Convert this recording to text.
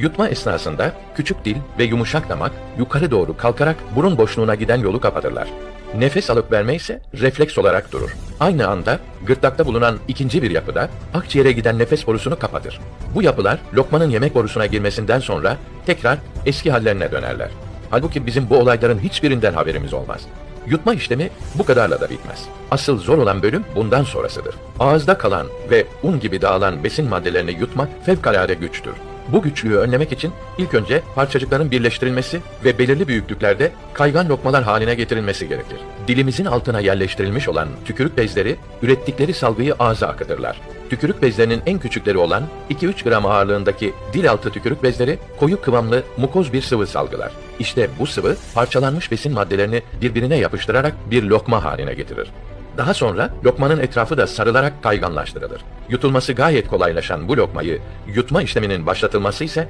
Yutma esnasında küçük dil ve yumuşak damak yukarı doğru kalkarak burun boşluğuna giden yolu kapatırlar. Nefes alıp verme ise refleks olarak durur. Aynı anda gırtlakta bulunan ikinci bir yapıda akciğere giden nefes borusunu kapatır. Bu yapılar lokmanın yemek borusuna girmesinden sonra tekrar eski hallerine dönerler. Halbuki bizim bu olayların hiçbirinden haberimiz olmaz. Yutma işlemi bu kadarla da bitmez. Asıl zor olan bölüm bundan sonrasıdır. Ağızda kalan ve un gibi dağılan besin maddelerini yutmak fevkalade güçtür. Bu güçlüğü önlemek için ilk önce parçacıkların birleştirilmesi ve belirli büyüklüklerde kaygan lokmalar haline getirilmesi gerekir. Dilimizin altına yerleştirilmiş olan tükürük bezleri ürettikleri salgıyı ağza akıtırlar. Tükürük bezlerinin en küçükleri olan 2-3 gram ağırlığındaki dil altı tükürük bezleri koyu kıvamlı mukoz bir sıvı salgılar. İşte bu sıvı parçalanmış besin maddelerini birbirine yapıştırarak bir lokma haline getirir. Daha sonra lokmanın etrafı da sarılarak kayganlaştırılır. Yutulması gayet kolaylaşan bu lokmayı yutma işleminin başlatılması ise